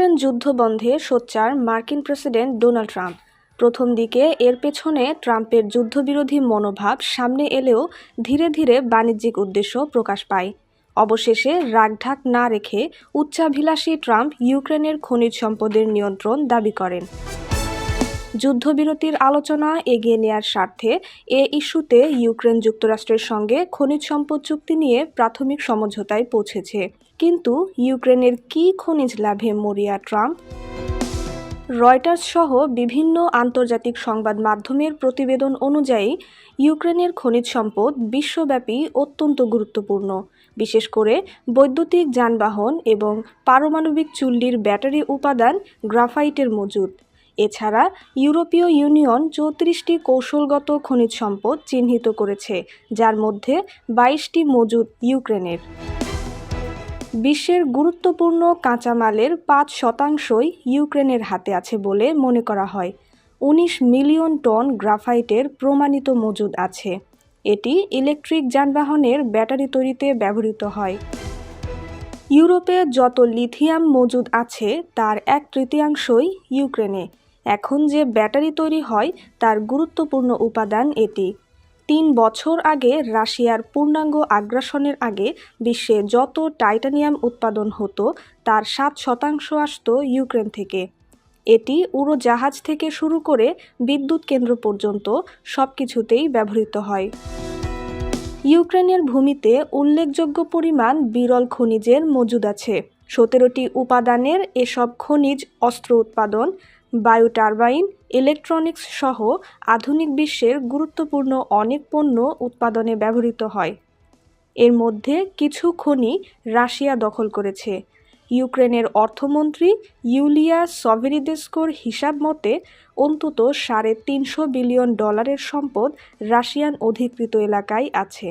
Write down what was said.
Ukraine যুদ্ধ বন্ধে সোচ্চার মার্কিন প্রেসিডেন্ট ডোনাল্ড ট্রাম্প। প্রথম দিকে এর পেছনে ট্রাম্পের যুদ্ধবিরোধী মনোভাব সামনে এলেও ধীরে ধীরে বাণিজ্যিক উদ্দেশ্য প্রকাশ পায়। অবশেষে রাগঢাক না রেখে উচ্চাভিলাষী ট্রাম্প ইউক্রেনের খনিজ সম্পদের নিয়ন্ত্রণ দাবি করেন। যুদ্ধবিরতির আলোচনা এগিয়ে নেয়ার স্বার্থে এ ইস্যুতে ইউক্রেন যুক্তরাষ্ট্রের সঙ্গে খনিজ সম্পদ চুক্তি নিয়ে প্রাথমিক সমঝোতায় পৌঁছেছে। কিন্তু ইউক্রেনের কী খনিজ লাভে মরিয়া ট্রাম্প? রয়টার্স সহ বিভিন্ন আন্তর্জাতিক সংবাদ মাধ্যমের প্রতিবেদন অনুযায়ী, ইউক্রেনের খনিজ সম্পদ বিশ্বব্যাপী অত্যন্ত গুরুত্বপূর্ণ। বিশেষ করে বৈদ্যুতিক যানবাহন এবং পারমাণবিক চুল্লির ব্যাটারি উপাদান গ্রাফাইটের মজুদ। এছাড়া ইউরোপীয় ইউনিয়ন চৌত্রিশটি কৌশলগত খনিজ সম্পদ চিহ্নিত করেছে, যার মধ্যে বাইশটি মজুদ ইউক্রেনের। বিশ্বের গুরুত্বপূর্ণ কাঁচামালের পাঁচ শতাংশই ইউক্রেনের হাতে আছে বলে মনে করা হয়। উনিশ মিলিয়ন টন গ্রাফাইটের প্রমাণিত মজুদ আছে। এটি ইলেকট্রিক যানবাহনের ব্যাটারি তৈরিতে ব্যবহৃত হয়। ইউরোপে যত লিথিয়াম মজুদ আছে, তার এক তৃতীয়াংশই ইউক্রেনে। এখন যে ব্যাটারি তৈরি হয়, তার গুরুত্বপূর্ণ উপাদান এটি। তিন বছর আগে রাশিয়ার পূর্ণাঙ্গ আগ্রাসনের আগে বিশ্বে যত টাইটানিয়াম উৎপাদন হতো, তার সাত শতাংশ আসত ইউক্রেন থেকে। এটি উড়োজাহাজ থেকে শুরু করে বিদ্যুৎ কেন্দ্র পর্যন্ত সব কিছুতেই ব্যবহৃত হয়। ইউক্রেনের ভূমিতে উল্লেখযোগ্য পরিমাণ বিরল খনিজের মজুদ আছে। সতেরোটি উপাদানের এসব খনিজ অস্ত্র উৎপাদন বায়ু টারবাইন ইলেকট্রনিক্স সহ আধুনিক বিশ্বের গুরুত্বপূর্ণ অনেক পণ্য উৎপাদনে ব্যবহৃত হয়। এর মধ্যে কিছু খনি রাশিয়া দখল করেছে। ইউক্রেনের অর্থমন্ত্রী ইউলিয়া সভেরিদেস্কোর হিসাব মতে, অন্তত সাড়ে তিনশো বিলিয়ন ডলারের সম্পদ রাশিয়ান অধিকৃত এলাকায় আছে।